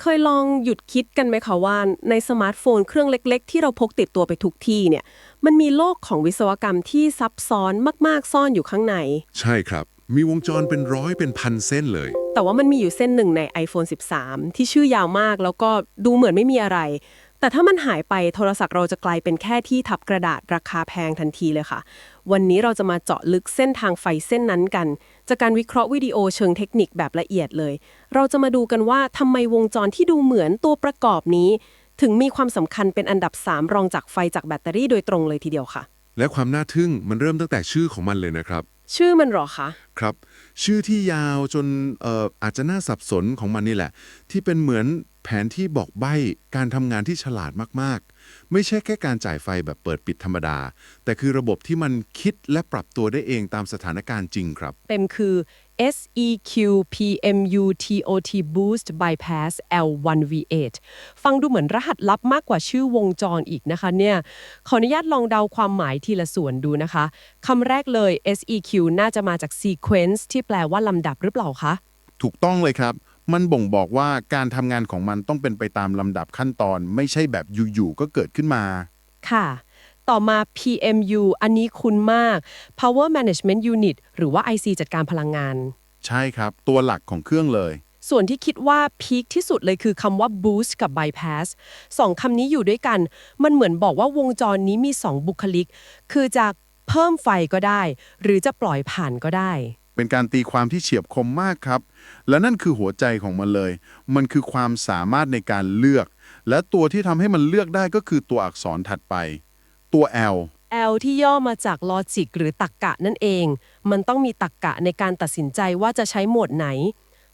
เคยลองหยุดคิดกันไหมคะว่าในสมาร์ทโฟนเครื่องเล็ก ๆ ที่เราพกติดตัวไปทุกที่เนี่ย มันมีโลกของวิศวกรรมที่ซับซ้อนมาก ๆ ซ่อนอยู่ข้างใน ใช่ครับ มีวงจรเป็นร้อยเป็นพันเส้นเลย แต่ว่ามันมีอยู่เส้นหนึ่งใน iPhone 13 ที่ชื่อยาวมากแล้วก็ดูเหมือนไม่มีอะไร แต่ถ้ามันหายไปโทรศัพท์เราจะกลายเป็นแค่ที่ทับกระดาษราคาแพงทันทีเลยค่ะ วันนี้เราจะมาเจาะลึกเส้นทางไฟเส้นนั้นกัน จากการวิเคราะห์วิดีโอเชิงเทคนิคแบบละเอียดเลย เราจะมาดูกันว่าทำไมวงจรที่ดูเหมือนตัวประกอบนี้ ถึงมีความสำคัญเป็นอันดับ 3 รองจากไฟจากแบตเตอรี่โดยตรงเลยทีเดียวค่ะ และความน่าทึ่งมันเริ่มตั้งแต่ชื่อของมันเลยนะครับ ชื่อมันหรอคะ ครับ ชื่อที่ยาวจนเอ่ออาจจะน่าสับสนของมันนี่แหละ ที่เป็นเหมือนแผนที่บอกใบ้การทำงานที่ฉลาดมากๆ ไม่ใช่แค่การจ่ายไฟแบบเปิดปิดธรรมดา แต่คือระบบที่มันคิดและปรับตัวได้เองตามสถานการณ์จริงครับ เต็มคือ SEQ PMU TOT Boost Bypass L1V8 ฟังดูเหมือนรหัสลับมากกว่าชื่อวงจรอีกนะคะเนี่ย ขออนุญาตลองเดาความหมายทีละส่วนดูนะคะ คำแรกเลย SEQ น่าจะมาจาก sequence ที่แปลว่าลำดับหรือเปล่าคะ ถูกต้องเลยครับ มันบ่งบอกว่าการทำงานของมันต้องเป็นไปตามลำดับขั้นตอน ไม่ใช่แบบอยู่ๆก็เกิดขึ้นมา ค่ะ ต่อมา PMU อันนี้คุ้นมาก Power Management Unit หรือว่า IC จัดการพลังงาน ใช่ครับ ตัวหลักของเครื่องเลย ส่วนที่คิดว่าพีคที่สุดเลยคือคำว่า boost กับ bypass สองคำนี้อยู่ด้วยกัน มันเหมือนบอกว่าวงจรนี้มีสองบุคลิก คือจะเพิ่มไฟก็ได้ หรือจะปล่อยผ่านก็ได้ เป็นการตีความที่เฉียบคมมากครับ และนั่นคือหัวใจของมันเลย มันคือความสามารถในการเลือก และตัวที่ทำให้มันเลือกได้ก็คือตัวอักษรถัดไป ตัว L L ที่ย่อมาจาก logic หรือตรรกกะนั่นเอง มันต้องมีตรรกกะในการตัดสินใจว่าจะใช้โหมดไหน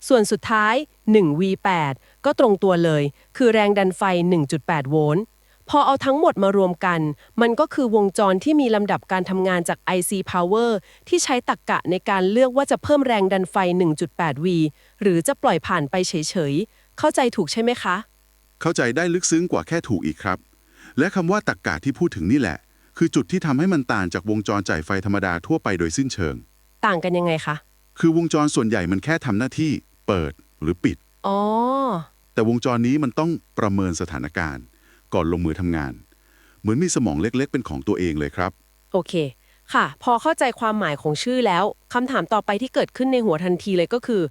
ส่วนสุดท้าย 1V8 ก็ตรงตัวเลย คือแรงดันไฟ 1.8 โวลต์ พอเอาทั้งหมดมารวมกัน มันก็คือวงจรที่มีลำดับการทำงานจาก IC Power ที่ใช้ตรรกกะในการเลือกว่าจะเพิ่มแรงดันไฟ 1.8V หรือจะปล่อยผ่านไปเฉยๆ เข้าใจถูกใช่ไหมคะ เข้าใจได้ลึกซึ้งกว่าแค่ถูกอีกครับ และคำว่าตรรกกะที่พูดถึงนี่แหละ คือจุดที่ทำให้มันต่างจากวงจรจ่ายไฟธรรมดาทั่วไปโดยสิ้นเชิง ต่างกันยังไงคะ คือวงจรส่วนใหญ่มันแค่ทำหน้าที่ เปิดหรือปิด อ๋อ แต่วงจรนี้มันต้องประเมินสถานการณ์ ก่อนลงมือทำงาน เหมือนมีสมองเล็กๆ เป็นของตัวเองเลยครับ โอเค ค่ะ พอเข้าใจความหมายของชื่อแล้วคำถามต่อไปที่เกิดขึ้นในหัวทันทีเลยก็คือ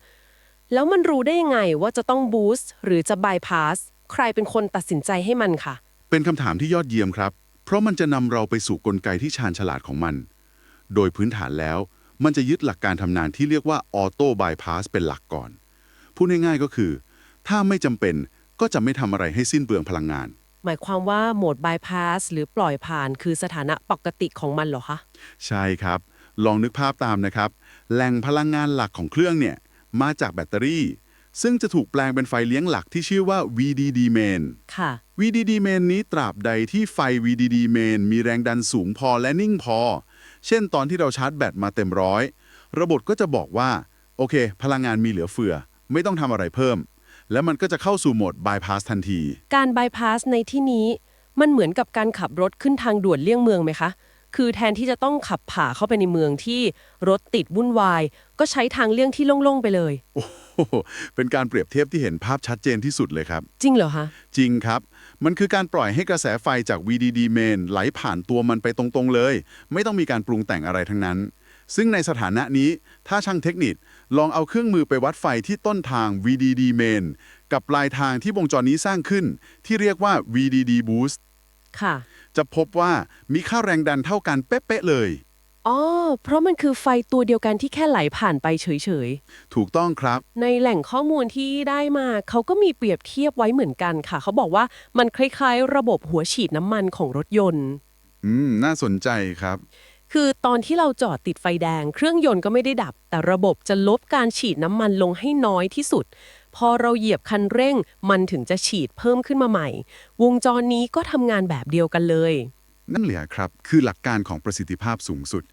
แล้วมันรู้ได้ยังไงว่าจะต้อง boost หรือจะ bypass ใครเป็นคนตัดสินใจให้มันค่ะ เป็นคำถามที่ยอดเยี่ยมครับ เพราะมันจะนำเราไปสู่กลไกที่ชาญฉลาดของมัน โดยพื้นฐานแล้ว มันจะยึดหลักการทำงานที่เรียกว่า auto bypass เป็นหลักก่อน พูดง่ายๆก็คือ ถ้าไม่จำเป็นก็จะไม่ทำอะไรให้สิ้นเปลืองพลังงาน หมายความว่าโหมด bypass หรือปล่อยผ่านคือสถานะปกติของมันเหรอคะ ใช่ครับ ลองนึกภาพตามนะครับ แหล่งพลังงานหลักของเครื่องเนี่ย มาจากแบตเตอรี่ ซึ่งจะถูกแปลงเป็นไฟเลี้ยงหลักที่ชื่อว่า VDD main ค่ะ VDD main นี้ตราบใดที่ไฟ VDD main มีแรงดันสูงพอและนิ่งพอ เช่นตอนที่เราชาร์จแบตมาเต็มร้อย ระบบก็จะบอกว่า โอเค พลังงานมีเหลือเฟือ ไม่ต้องทำอะไรเพิ่ม แล้วมันก็จะเข้าสู่โหมด bypass ทันที การ bypass ในที่นี้ มันเหมือนกับการขับรถขึ้นทางด่วนเลี่ยงเมืองไหมคะ คือแทนที่จะต้องขับผ่าเข้าไปในเมืองที่รถติดวุ่นวาย ก็ใช้ทางเลี่ยงที่โล่งๆไปเลย โอ้โหเป็นการเปรียบเทียบที่เห็นภาพชัดเจนที่สุดเลยครับ จริงเหรอคะ จริงครับ มันคือการปล่อยให้กระแสไฟจาก VDD main ไหลผ่านตัวมันไปตรงๆเลย ไม่ต้องมีการปรุงแต่งอะไรทั้งนั้น ซึ่งในสถานะนี้ถ้าช่างเทคนิคลองเอาเครื่องมือไปวัดไฟที่ต้นทาง VDD main กับปลายทางที่วงจรนี้สร้างขึ้น ที่เรียกว่า VDD boost ค่ะ จะพบว่ามีค่าแรงดันเท่ากันเป๊ะๆเลยอ๋อ เพราะมันคือไฟตัวเดียวกันที่แค่ไหลผ่านไปเฉยถูกต้องครับๆในแหล่งข้อมูลที่ได้มาเขาก็มีเปรียบเทียบไว้เหมือนกันค่ะ เขาบอกว่ามันคล้ายๆ ระบบหัวฉีดน้ำมันของรถยนต์ อืม น่าสนใจครับ คือตอนที่เราจอดติดไฟแดง เครื่องยนต์ก็ไม่ได้ดับ แต่ระบบจะลบการฉีดน้ำมันลงให้น้อยที่สุด พอเราเหยียบคันเร่ง มันถึงจะฉีดเพิ่มขึ้นมาใหม่ วงจรนี้ก็ทำงานแบบเดียวกันเลย นั่นแหละครับ คือหลักการของประสิทธิภาพสูงสุด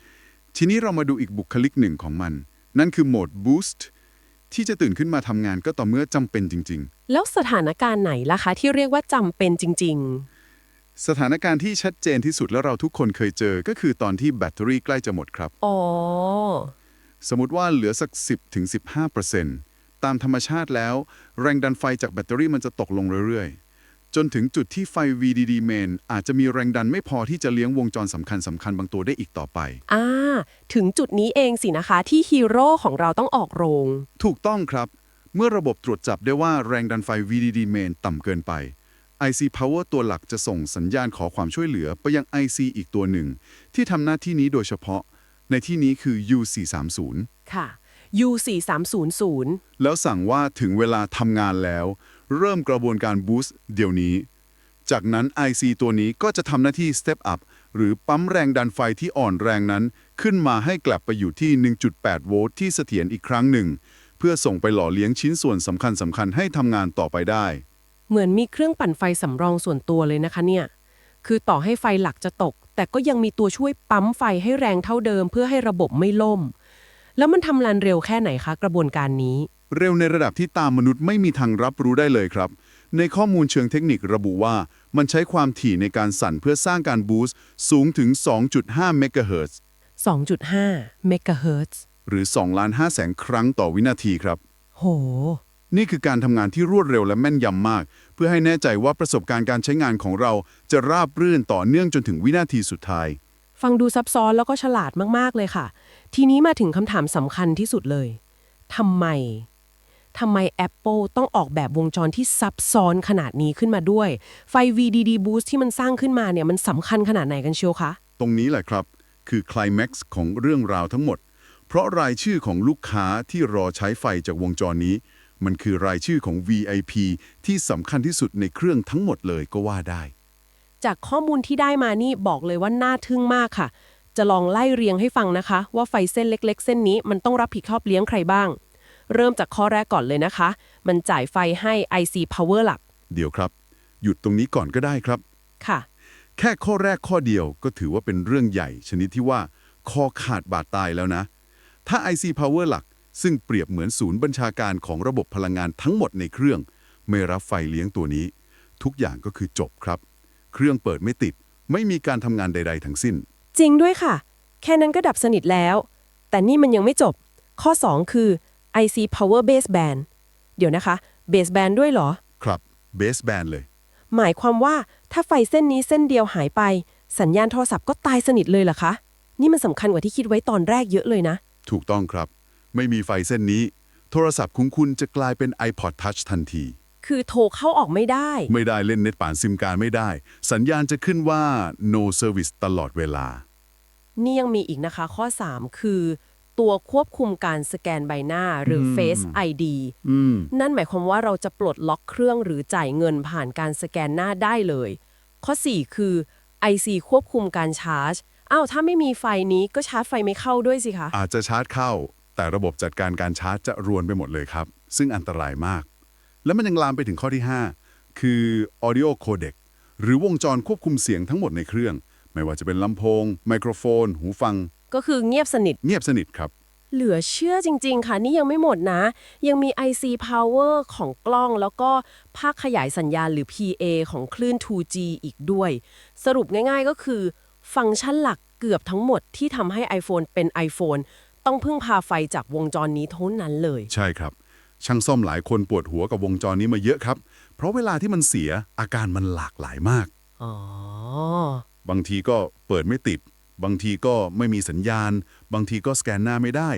ทีนี้เรามาดูอีกบุคลิกหนึ่งของมัน นั่นคือโหมด boost ที่จะตื่นขึ้นมาทำงานก็ต่อเมื่อจำเป็นจริงแล้วสถานการณ์ไหนล่ะคะที่เรียกว่าจำเป็นจริง ๆ สถานการณ์ที่ชัดเจนที่สุดแล้วเราทุกคนเคยเจอก็คือตอนที่แบตเตอรี่ใกล้จะหมดครับๆอ๋อ สมมติว่าเหลือสัก 10-15%เตามธรรมชาติแล้ว แรงดันไฟจากแบตเตอรี่มันจะตกลงเรื่อยๆ จนถึงจุดที่ไฟ VDD main อาจจะมีแรงดันไม่พอที่จะเลี้ยงวงจรสำคัญสำคัญบางตัวได้อีกต่อไป อ่า ถึงจุดนี้เองสินะคะที่ฮีโร่ของเราต้องออกโรง ถูกต้องครับ เมื่อระบบตรวจจับได้ว่าแรงดันไฟ VDD main ต่ำเกินไป IC Power ตัวหลักจะส่งสัญญาณขอความช่วยเหลือไปยัง IC อีกตัวหนึ่ง ที่ทำหน้าที่นี้โดยเฉพาะ ในที่นี้คือ U430 ค่ะ U4300 แล้วสั่งว่าถึงเวลาทำงานแล้ว เริ่มกระบวนการบูสต์เดี๋ยวนี้ จากนั้น IC ตัวนี้ก็จะทำหน้าที่ Step Up หรือปั๊มแรงดันไฟที่อ่อนแรงนั้น ขึ้นมาให้กลับไปอยู่ที่ 1.8 โวลต์ที่เสถียรอีกครั้งหนึ่ง เพื่อส่งไปหล่อเลี้ยงชิ้นส่วนสำคัญสำคัญๆให้ทำงานต่อไปได้ เหมือนมีเครื่องปั่นไฟสำรองส่วนตัวเลยนะคะเนี่ย คือต่อให้ไฟหลักจะตก แต่ก็ยังมีตัวช่วยปั๊มไฟให้แรงเท่าเดิม เพื่อให้ระบบไม่ล่ม แล้วมันทำงานเร็วแค่ไหนคะกระบวนการนี้ เร็วในระดับที่ตามมนุษย์ไม่มีทางรับรู้ได้เลยครับ ในข้อมูลเชิงเทคนิคระบุว่า มันใช้ความถี่ในการสั่นเพื่อสร้างการบูสต์สูงถึง 2.5 เมกะเฮิรตซ์ 2.5 เมกะเฮิรตซ์ หรือ 2 ล้าน5แสนครั้งต่อวินาทีครับ โห นี่คือการทำงานที่รวดเร็วและแม่นยำมาก เพื่อให้แน่ใจว่าประสบการณ์การใช้งานของเราจะราบรื่นต่อเนื่องจนถึงวินาทีสุดท้าย ฟังดูซับซ้อนแล้วก็ฉลาดมากๆเลยค่ะ ทีนี้มาถึงคำถามสำคัญที่สุดเลยทำไมทำไม Apple ต้องออกแบบวงจรที่ซับซ้อนขนาดนี้ขึ้นมาด้วย ไฟ VDD Boost ที่มันสร้างขึ้นมาเนี่ยมันสำคัญขนาดไหนกันเชียวคะ ตรงนี้แหละครับ คือคล i แม็กซ์ของเรื่องราวทั้งหมด เพราะรายชื่อของลูกค้าที่รอใช้ไฟจากวงจรนี้ มันคือรายชื่อของ VIP ที่สำคัญที่สุดในเครื่องทั้งหมดเลยก็ว่าได้ จากข้อมูลที่ได้มานี่บอกเลยว่าน่าทึ่งมากค่ะ จะลองไล่เรียงให้ฟังนะคะ ว่าไฟเส้นเล็ก ๆ เส้นนี้มันต้องรับผิดชอบเลี้ยงใครบ้าง เริ่มจากข้อแรกก่อนเลยนะคะ มันจ่ายไฟให้ IC Power หลัก เดี๋ยวครับ หยุดตรงนี้ก่อนก็ได้ครับ ค่ะ แค่ข้อแรกข้อเดียวก็ถือว่าเป็นเรื่องใหญ่ ชนิดที่ว่าคอขาดบาดตายแล้วนะ ถ้า IC Power หลัก ซึ่งเปรียบเหมือนศูนย์บัญชาการของระบบพลังงานทั้งหมดในเครื่อง ไม่รับไฟเลี้ยงตัวนี้ ทุกอย่างก็คือจบครับ เครื่องเปิดไม่ติด ไม่มีการทำงานใด ๆ ทั้งสิ้น จริงด้วยค่ะ แค่นั้นก็ดับสนิทแล้ว แต่นี่มันยังไม่จบ ข้อ 2 คือ IC Power Base Band เดี๋ยวนะคะ Base Band ด้วยเหรอ ครับเบสแบนเลย หมายความว่าถ้าไฟเส้นนี้เส้นเดียวหายไป สัญญาณโทรศัพท์ก็ตายสนิทเลยเหรอคะ นี่มันสำคัญกว่าที่คิดไว้ตอนแรกเยอะเลยนะ ถูกต้องครับ ไม่มีไฟเส้นนี้ โทรศัพท์ของคุณจะกลายเป็น iPod Touch ทันที คือโทรเข้าออกไม่ได้ ไม่ได้เล่นเน็ตผ่านซิมการดไม่ได้ สัญญาณจะขึ้นว่า no service ตลอดเวลา นี่ยังมีอีกนะคะข้อ 3 คือ ตัวควบคุมการสแกนใบหน้าหรือ Face ID อืมนั่นหมายความว่าเราจะปลดล็อกเครื่องหรือจ่ายเงินผ่านการสแกนหน้าได้เลย ข้อ 4 คือ IC ควบคุมการชาร์จอ้าวถ้าไม่มีไฟนี้ก็ชาร์จไฟไม่เข้าด้วยสิคะ อาจจะชาร์จเข้า แต่ระบบจัดการการชาร์จจะรวนไปหมดเลยครับ ซึ่งอันตรายมาก แล้วมันยังลามไปถึงข้อที่ 5 คือ audio codec หรือวงจรควบคุมเสียงทั้งหมดในเครื่อง ไม่ว่าจะเป็นลำโพง ไมโครโฟน หูฟัง ก็คือเงียบสนิท เงียบสนิทครับ เหลือเชื่อจริง ๆ ค่ะ นี่ยังไม่หมดนะ ยังมี IC Power ของกล้อง แล้วก็ภาคขยายสัญญาณหรือ PA ของคลื่น 2G อีกด้วย สรุปง่ายๆก็คือ ฟังก์ชันหลักเกือบทั้งหมดที่ทำให้ iPhone เป็น iPhone ต้องพึ่งพาไฟจากวงจรนี้เท่านั้นเลย ใช่ครับ ช่างซ่อมหลายคนปวดหัวกับวงจรนี้มาเยอะครับ เพราะเวลาที่มันเสียอาการมันหลากหลายมาก อ๋อบางทีก็เปิดไม่ติด บางทีก็ไม่มีสัญญาณ บางทีก็สแกนหน้าไม่ได้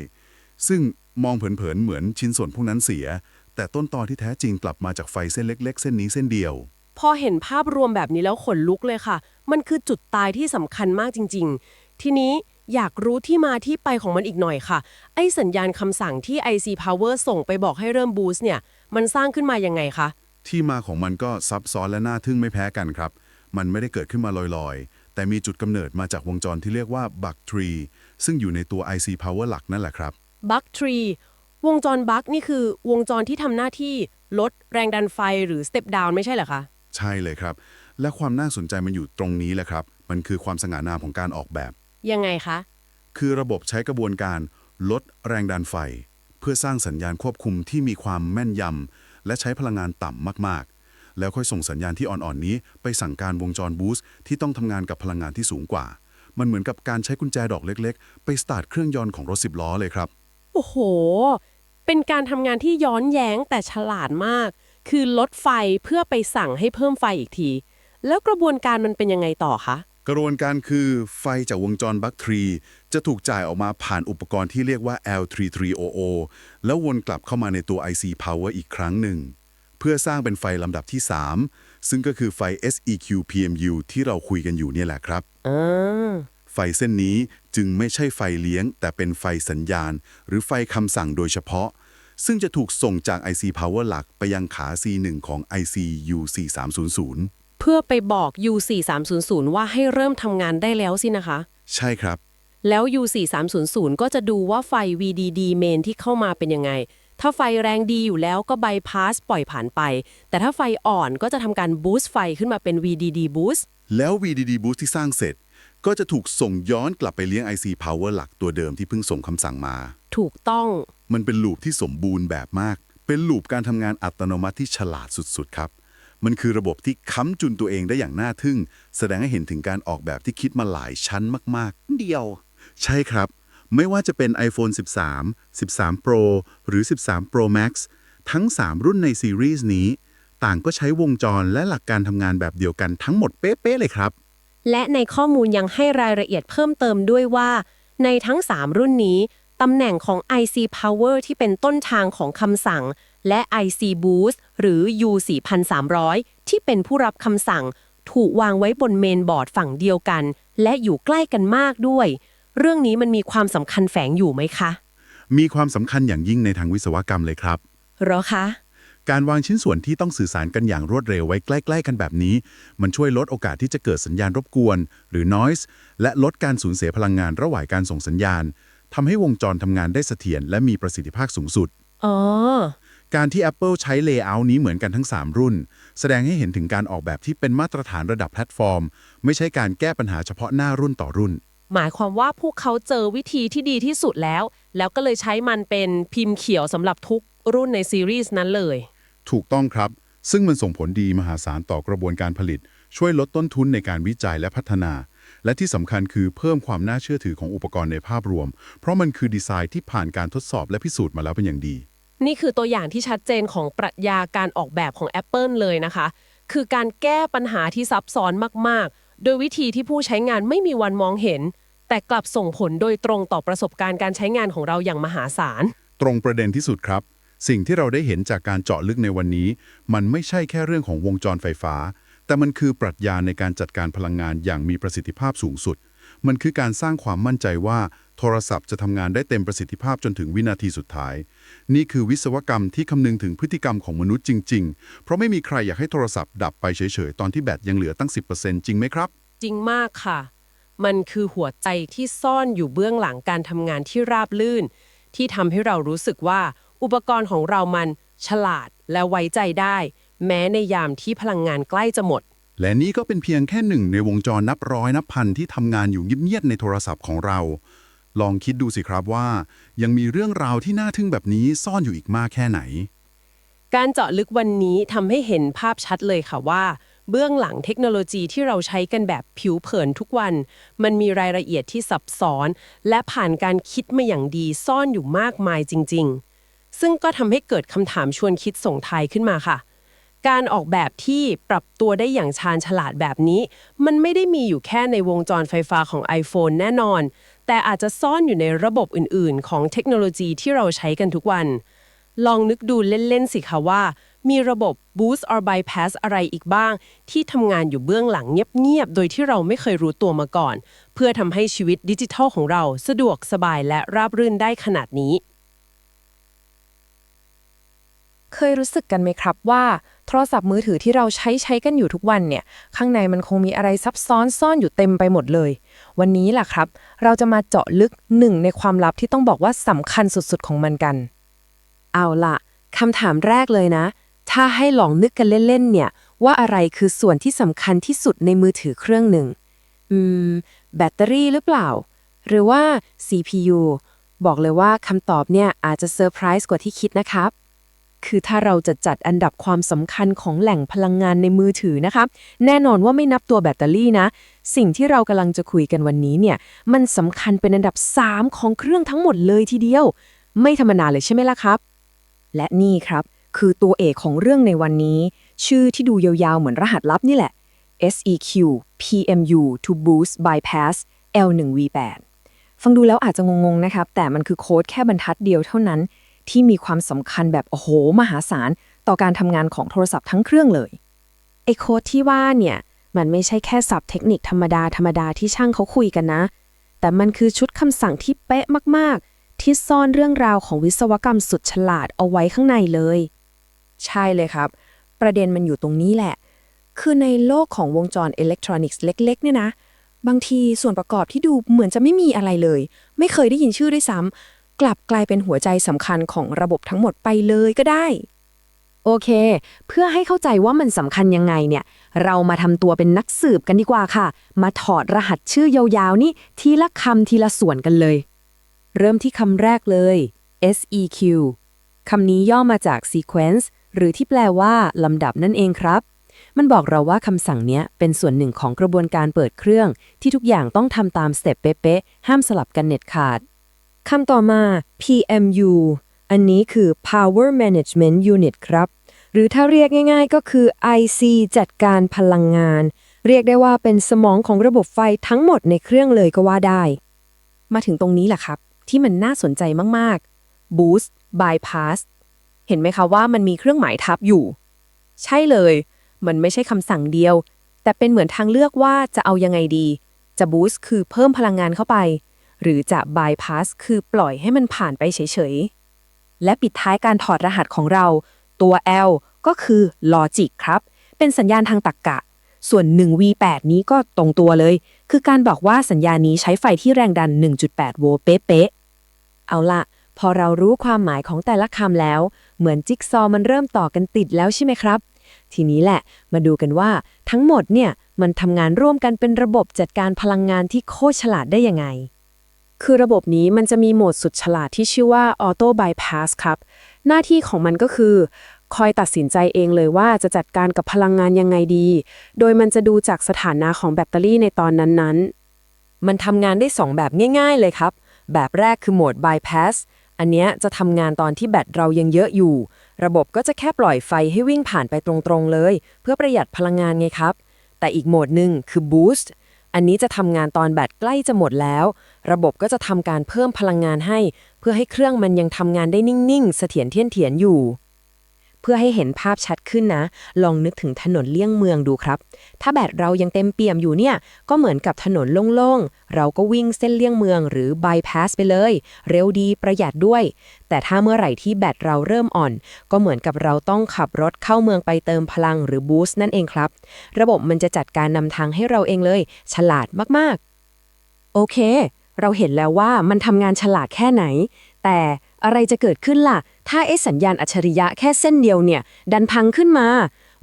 ซึ่งมองเผินๆเหมือนชิ้นส่วนพวกนั้นเสีย แต่ต้นตอที่แท้จริงกลับมาจากไฟเส้นเล็ก ๆ เส้นนี้เส้นเดียว พอเห็นภาพรวมแบบนี้แล้วขนลุกเลยค่ะ มันคือจุดตายที่สำคัญมากจริง ๆ ทีนี้ อยากรู้ที่มาที่ไปของมันอีกหน่อยค่ะ ไอ้สัญญาณคำสั่งที่ IC Power ส่งไปบอกให้เริ่มบูสต์เนี่ย มันสร้างขึ้นมายังไงคะ ที่มาของมันก็ซับซ้อนและน่าทึ่งไม่แพ้กันครับ มันไม่ได้เกิดขึ้นมาลอยๆ แต่มีจุดกำเนิดมาจากวงจรที่เรียกว่า Buck Tree ซึ่งอยู่ในตัว IC Power หลักนั่นแหละครับ Buck Tree วงจร Buck นี่คือวงจรที่ทำหน้าที่ลดแรงดันไฟหรือ Step Down ไม่ใช่เหรอคะ ใช่เลยครับ และความน่าสนใจมันอยู่ตรงนี้แหละครับ มันคือความสง่างามของการออกแบบ ยังไงคะ คือระบบใช้กระบวนการลดแรงดันไฟ เพื่อสร้างสัญญาณควบคุมที่มีความแม่นยำและใช้พลังงานต่ำมากๆ แล้วค่อยส่งสัญญาณที่อ่อนๆนี้ ไปสั่งการวงจรบูสต์ที่ต้องทำงานกับพลังงานที่สูงกว่า มันเหมือนกับการใช้กุญแจดอกเล็ก ๆ ไปสตาร์ทเครื่องยนต์ของรถสิบล้อเลยครับ โอ้โห เป็นการทำงานที่ย้อนแย้งแต่ฉลาดมาก คือลดไฟเพื่อไปสั่งให้เพิ่มไฟอีกที แล้วกระบวนการมันเป็นยังไงต่อคะ กระบวนการคือไฟจากวงจรบัคทรี จะถูกจ่ายออกมาผ่านอุปกรณ์ที่เรียกว่า L3300 แล้ววนกลับเข้ามาในตัว IC Power อีกครั้งหนึ่ง เพื่อสร้างเป็นไฟลำดับที่ 3 ซึ่งก็คือไฟ SEQ PMU ที่เราคุยกันอยู่เนี่ยแหละครับอ่าไฟเส้นนี้จึงไม่ใช่ไฟเลี้ยง แต่เป็นไฟสัญญาณ หรือไฟคำสั่งโดยเฉพาะ ซึ่งจะถูกส่งจาก IC Power หลักไปยังขา C1 ของ IC U4300 เพื่อไปบอก U4300 ว่าให้เริ่มทำงานได้แล้วสินะคะ ใช่ครับ แล้ว U4300 ก็จะดูว่าไฟ VDD main ที่เข้ามาเป็นยังไง ถ้าไฟแรงดีอยู่แล้วก็ไบพาสปล่อยผ่านไป แต่ถ้าไฟอ่อนก็จะทำการบูสต์ไฟขึ้นมาเป็น VDD boost แล้ว VDD Boost ที่สร้างเสร็จ ก็จะถูกส่งย้อนกลับไปเลี้ยง IC Power หลักตัวเดิมที่เพิ่งส่งคำสั่งมา ถูกต้อง มันเป็นลูปที่สมบูรณ์แบบมาก เป็นลูปการทำงานอัตโนมัติที่ฉลาดสุดๆครับ มันคือระบบที่ค้ำจุนตัวเองได้อย่างน่าทึ่ง แสดงให้เห็นถึงการออกแบบที่คิดมาหลายชั้นมาก ๆ เดียว ใช่ครับ ไม่ว่าจะเป็น iPhone 13 13 Pro หรือ 13 Pro Max ทั้ง 3 รุ่นในซีรีส์นี้ ต่างก็ใช้วงจรและหลักการทำงานแบบเดียวกันทั้งหมดเป๊ะ ๆ เลยครับ และในข้อมูลยังให้รายละเอียดเพิ่มเติมด้วยว่า ในทั้ง 3 รุ่นนี้ตำแหน่งของ IC Power ที่เป็นต้นทางของคำสั่ง และ IC Boost หรือ U4300 ที่เป็นผู้รับคำสั่ง ถูกวางไว้บนเมนบอร์ดฝั่งเดียวกัน และอยู่ใกล้กันมากด้วย เรื่องนี้มันมีความสำคัญแฝงอยู่ไหมคะ มีความสำคัญอย่างยิ่งในทางวิศวกรรมเลยครับ เหรอคะ การวางชิ้นส่วนที่ต้องสื่อสารกันอย่างรวดเร็วไว้ใกล้ ๆ กันแบบนี้ มันช่วยลดโอกาสที่จะเกิดสัญญาณรบกวน หรือ noise และลดการสูญเสียพลังงานระหว่างการส่งสัญญาณทำให้วงจรทำงานได้เสถียรและมีประสิทธิภาพสูงสุด อ๋อ การที่ Apple ใช้ layout นี้เหมือนกันทั้ง 3 รุ่น แสดงให้เห็นถึงการออกแบบที่เป็นมาตรฐานระดับแพลตฟอร์ม ไม่ใช่การแก้ปัญหาเฉพาะหน้ารุ่นต่อรุ่น หมายความว่าพวกเขาเจอวิธีที่ดีที่สุดแล้ว แล้วก็เลยใช้มันเป็นพิมพ์เขียวสำหรับทุกรุ่นในซีรีส์นั้นเลย ถูกต้องครับ ซึ่งมันส่งผลดีมหาศาลต่อกระบวนการผลิต ช่วยลดต้นทุนในการวิจัยและพัฒนา และที่สำคัญคือเพิ่มความน่าเชื่อถือของอุปกรณ์ในภาพรวม เพราะมันคือดีไซน์ที่ผ่านการทดสอบและพิสูจน์มาแล้วเป็นอย่างดี นี่คือตัวอย่างที่ชัดเจนของปรัชญาการออกแบบของ Apple เลยนะคะ คือการแก้ปัญหาที่ซับซ้อนมากๆ โดยวิธีที่ผู้ใช้งานไม่มีวันมองเห็น แต่กลับส่งผลโดยตรงต่อประสบการณ์การใช้งานของเราอย่างมหาศาล ตรงประเด็นที่สุดครับ สิ่งที่เราได้เห็นจากการเจาะลึกในวันนี้ มันไม่ใช่แค่เรื่องของวงจรไฟฟ้า แต่มันคือปรัชญาในการจัดการพลังงานอย่างมีประสิทธิภาพสูงสุด มันคือการสร้างความมั่นใจว่า โทรศัพท์จะทำงานได้เต็มประสิทธิภาพจนถึงวินาทีสุดท้าย นี่คือวิศวกรรมที่คำนึงถึงพฤติกรรมของมนุษย์จริง ๆ เพราะไม่มีใครอยากให้โทรศัพท์ดับไปเฉยๆ ตอนที่แบตยังเหลือตั้ง 10%จริงไหมครับ จริงมากค่ะ มันคือหัวใจที่ซ่อนอยู่เบื้องหลังการทำงานที่ราบลื่น ที่ทำให้เรารู้สึกว่า อุปกรณ์ของเรามัน ฉลาดและไว้ใจได้ แม้ในยามที่พลังงานใกล้จะหมดและนี่ก็เป็นเพียงแค่หนึ่งในวงจรนับร้อยนับพันที่ทำงานอยู่เงียบๆในโทรศัพท์ของเรา ลองคิดดูสิครับว่า ยังมีเรื่องราวที่น่าทึ่งแบบนี้ซ่อนอยู่อีกมากแค่ไหน การเจาะลึกวันนี้ทำให้เห็นภาพชัดเลยค่ะว่า เบื้องหลังเทคโนโลยีที่เราใช้กันแบบผิวเผินทุกวัน มันมีรายละเอียดที่ซับซ้อน และผ่านการคิดมาอย่างดีซ่อนอยู่มากมายจริง ๆ ซึ่งก็ทำให้เกิดคำถามชวนคิดส่งท้ายขึ้นมาค่ะการออกแบบที่ปรับตัวได้อย่างชาญฉลาดแบบนี้ มันไม่ได้มีอยู่แค่ในวงจรไฟฟ้าของ iPhone แน่นอน แต่อาจจะซ่อนอยู่ในระบบอื่น ๆ ของเทคโนโลยีที่เราใช้กันทุกวัน ลองนึกดูเล่น ๆ สิคะว่า มีระบบ boost or bypass อะไรอีกบ้าง ที่ทำงานอยู่เบื้องหลังเงียบ ๆ โดยที่เราไม่เคยรู้ตัวมาก่อน เพื่อทำให้ชีวิตดิจิทัลของเราสะดวกสบายและราบรื่นได้ขนาดนี้ เคยรู้สึกกันไหมครับว่า โทรศัพท์มือถือที่เราใช้ใช้กันอยู่ทุกวันเนี่ย ข้างในมันคงมีอะไรซับซ้อนซ่อนอยู่เต็มไปหมดเลย วันนี้ล่ะครับ เราจะมาเจาะลึกหนึ่งในความลับที่ต้องบอกว่าสำคัญสุดๆของมันกัน เอาล่ะคำถามแรกเลยนะ ถ้าให้ลองนึกกันเล่นๆเนี่ย ว่าอะไรคือส่วนที่สำคัญที่สุดในมือถือเครื่องหนึ่งอืม แบตเตอรี่หรือเปล่า หรือว่า CPU บอกเลยว่าคำตอบเนี่ยอาจจะเซอร์ไพรส์กว่าที่คิดนะครับ คือถ้าเราจะจัดอันดับความสำคัญของแหล่งพลังงานในมือถือนะครับแน่นอนว่าไม่นับตัวแบตเตอรี่นะ สิ่งที่เรากำลังจะคุยกันวันนี้เนี่ย มันสำคัญเป็นอันดับ 3 ของเครื่องทั้งหมดเลยทีเดียว ไม่ธรรมดาเลยใช่ไหมล่ะครับ และนี่ครับ คือตัวเอกของเรื่องในวันนี้ ชื่อที่ดูยาวๆเหมือนรหัสลับนี่แหละ SEQ PMU to boost bypass L1V8 ฟังดูแล้วอาจจะงงๆนะครับ แต่มันคือโค้ดแค่บรรทัดเดียวเท่านั้น ที่มีความสำคัญแบบ โอ้โห มหาศาล ต่อการทำงานของโทรศัพท์ทั้งเครื่องเลยไอโค้ดที่ว่าเนี่ยมันไม่ใช่แค่ศัพท์เทคนิคธรรมดาธรรมดาที่ช่างเขาคุยกันนะ แต่มันคือชุดคำสั่งที่เป๊ะมากๆ ที่ซ่อนเรื่องราวของวิศวกรรมสุดฉลาดเอาไว้ข้างในเลย ใช่เลยครับ ประเด็นมันอยู่ตรงนี้แหละ คือในโลกของวงจรอิเล็กทรอนิกส์เล็ก ๆ เนี่ยนะ บางทีส่วนประกอบที่ดูเหมือนจะไม่มีอะไรเลย ไม่เคยได้ยินชื่อด้วยซ้ำ กลับกลายเป็นหัวใจสำคัญของระบบทั้งหมดไปเลยก็ได้ โอเค เพื่อให้เข้าใจว่ามันสำคัญยังไงเนี่ย เรามาทำตัวเป็นนักสืบกันดีกว่าค่ะ มาถอดรหัสชื่อยาวๆ นี่ทีละคำทีละส่วนกันเลย เริ่มที่คำแรกเลย SEQ คำนี้ย่อมาจาก sequence หรือที่แปลว่าลำดับนั่นเองครับ มันบอกเราว่าคำสั่งเนี้ยเป็นส่วนหนึ่งของกระบวนการเปิดเครื่อง ที่ทุกอย่างต้องทำตามสเต็ปเป๊ะๆห้ามสลับกันเน็ตขาด คำต่อมา PMU อันนี้คือ Power Management Unit ครับ หรือถ้าเรียกง่ายๆก็คือ IC จัดการพลังงาน เรียกได้ว่าเป็นสมองของระบบไฟทั้งหมดในเครื่องเลยก็ว่าได้ มาถึงตรงนี้แหละครับ ที่มันน่าสนใจมากๆ Boost Bypass เห็นไหมคะว่ามันมีเครื่องหมายทับอยู่ ใช่เลย มันไม่ใช่คำสั่งเดียว แต่เป็นเหมือนทางเลือกว่าจะเอายังไงดี จะ Boost คือเพิ่มพลังงานเข้าไป หรือจะ Bypass คือปล่อยให้มันผ่านไปเฉยๆ และปิดท้ายการถอดรหัสของเรา ตัว L ก็คือ Logic ครับ เป็นสัญญาณทางตรรกกะ ส่วน 1V8 นี้ก็ตรงตัวเลย คือการบอกว่าสัญญาณนี้ใช้ไฟที่แรงดัน 1.8 โวลต์เป๊ะๆ เอาละพอเรารู้ความหมายของแต่ละคำแล้ว เหมือนจิ๊กซอว์มันเริ่มต่อกันติดแล้วใช่ไหมครับ ทีนี้แหละมาดูกันว่าทั้งหมดเนี่ยมันทำงานร่วมกันเป็นระบบจัดการพลังงานที่โคตรฉลาดได้ยังไง คือระบบนี้มันจะมีโหมดสุดฉลาดที่ชื่อว่า Auto Bypass ครับ หน้าที่ของมันก็คือ คอยตัดสินใจเองเลยว่าจะจัดการกับพลังงานยังไงดี โดยมันจะดูจากสถานะของแบตเตอรี่ในตอนนั้นๆ มันทำงานได้ 2 แบบง่ายๆเลยครับ แบบแรกคือโหมด bypass อันเนี้ยจะทำงานตอนที่แบตเรายังเยอะอยู่ ระบบก็จะแค่ปล่อยไฟให้วิ่งผ่านไปตรงๆเลย เพื่อประหยัดพลังงานไงครับ แต่อีกโหมดหนึ่งคือ boost อันนี้จะทำงานตอนแบตใกล้จะหมดแล้ว ระบบก็จะทำการเพิ่มพลังงานให้ เพื่อให้เครื่องมันยังทำงานได้นิ่งๆ เสถียรเทียนเทียนอยู่ เพื่อให้เห็นภาพชัดขึ้นนะ ลองนึกถึงถนนเลี่ยงเมืองดูครับ ถ้าแบตเรายังเต็มเปี่ยมอยู่เนี่ย ก็เหมือนกับถนนโล่งๆ เราก็วิ่งเส้นเลี่ยงเมืองหรือ bypass ไปเลย เร็วดีประหยัดด้วย แต่ถ้าเมื่อไหร่ที่แบตเราเริ่มอ่อน ก็เหมือนกับเราต้องขับรถเข้าเมืองไปเติมพลังหรือ boost นั่นเองครับ ระบบมันจะจัดการนำทางให้เราเองเลย ฉลาดมากๆ โอเค เราเห็นแล้วว่ามันทำงานฉลาดแค่ไหน แต่ อะไรจะเกิดขึ้นล่ะ ถ้าไอ้สัญญาณอัจฉริยะแค่เส้นเดียวเนี่ย ดันพังขึ้นมา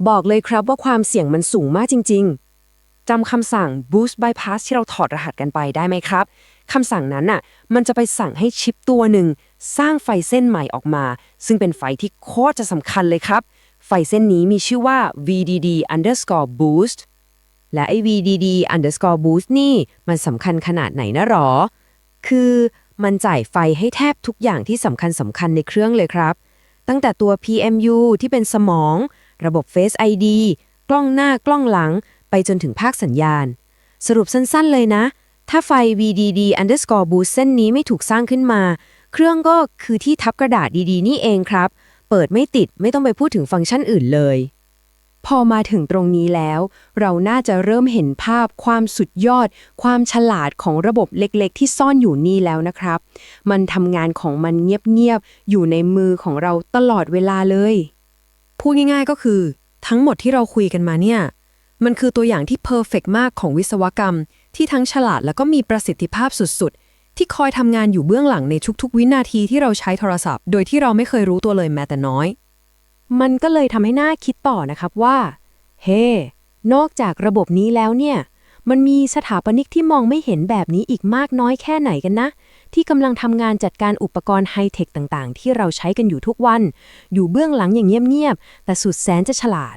บอกเลยครับว่าความเสี่ยงมันสูงมากจริง ๆจำคำสั่ง boost bypass ที่เราถอดรหัสกันไปได้ไหมครับคำสั่งนั้นน่ะ มันจะไปสั่งให้ชิปตัวหนึ่ง สร้างไฟเส้นใหม่ออกมา ซึ่งเป็นไฟที่โคตรจะสำคัญเลยครับ ไฟเส้นนี้มีชื่อว่า VDD underscore boost และไอ้ VDD underscore boost นี่ มันสำคัญขนาดไหนนะหรอ คือ มันจ่ายไฟให้แทบทุกอย่างที่สำคัญสำคัญในเครื่องเลยครับ ตั้งแต่ตัว PMU ที่เป็นสมอง ระบบ Face ID กล้องหน้ากล้องหลัง ไปจนถึงภาคสัญญาณ สรุปสั้นๆเลยนะ ถ้าไฟ VDD underscore boost เส้นนี้ไม่ถูกสร้างขึ้นมา เครื่องก็คือที่ทับกระดาษดีๆ นี่เองครับ เปิดไม่ติดไม่ต้องไปพูดถึงฟังก์ชันอื่นเลย พอมาถึงตรงนี้แล้ว เราน่าจะเริ่มเห็นภาพความสุดยอด ความฉลาดของระบบเล็กๆ ที่ซ่อนอยู่นี่แล้วนะครับ มันทำงานของมันเงียบๆ อยู่ในมือของเราตลอดเวลาเลย พูดง่ายๆก็คือ ทั้งหมดที่เราคุยกันมาเนี่ย มันคือตัวอย่างที่เพอร์เฟกมากของวิศวกรรม ที่ทั้งฉลาดแล้วก็มีประสิทธิภาพสุดๆ ที่คอยทำงานอยู่เบื้องหลังในทุกๆ วินาทีที่เราใช้โทรศัพท์ โดยที่เราไม่เคยรู้ตัวเลยแม้แต่น้อย มันก็เลยทำให้น่าคิดต่อนะครับว่า เฮ้นอกจากระบบนี้แล้วเนี่ย มันมีสถาปนิกที่มองไม่เห็นแบบนี้อีกมากน้อยแค่ไหนกันนะ ที่กำลังทำงานจัดการอุปกรณ์ไฮเทคต่างๆ ที่เราใช้กันอยู่ทุกวัน อยู่เบื้องหลังอย่างเงียบๆแต่สุดแสนจะฉลาด